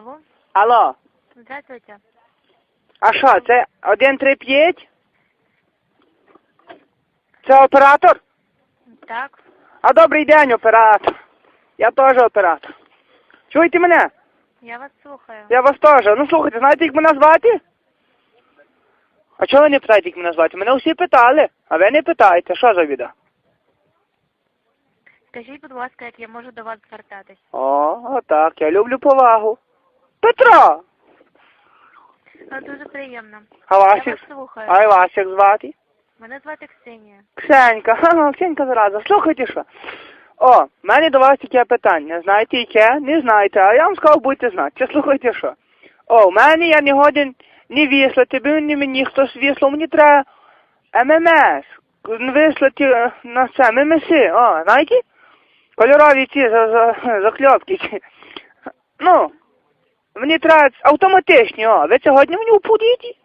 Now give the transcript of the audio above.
Алло, Алло, здравствуйте. а що, це 135? Це оператор? Так, А добрий день, оператор. Я теж оператор. Чуєте мене? я вас слухаю. Я вас теж. Ну слухайте, знаєте, як мене звати? А чого ви не питаєте, як мене звати? Мене всі питали, а ви не питаєте, що за біда? Скажіть, будь ласка, як я можу до вас звертатись? О, отак, я люблю повагу. Петро! Ну, дуже приємно. А Я вас вас слухаю. а вас як звати? Мене звати Ксенія. Ксенька, ха, Ксенька зараза, слухайте що. О, в мене до вас таке питання. Знаєте яке? Не знаєте, а я вам сказав, будете знати. Чи слухайте що. О, в мене я не годен ні віслати, бо ні мені хтось віслав, мені треба ММС. Вислати е, на це, ММС, о, знаєте? Кольорові ці за, за, закльопки. Ну, мені треба автоматичні, о, ви сьогодні мені упудіть?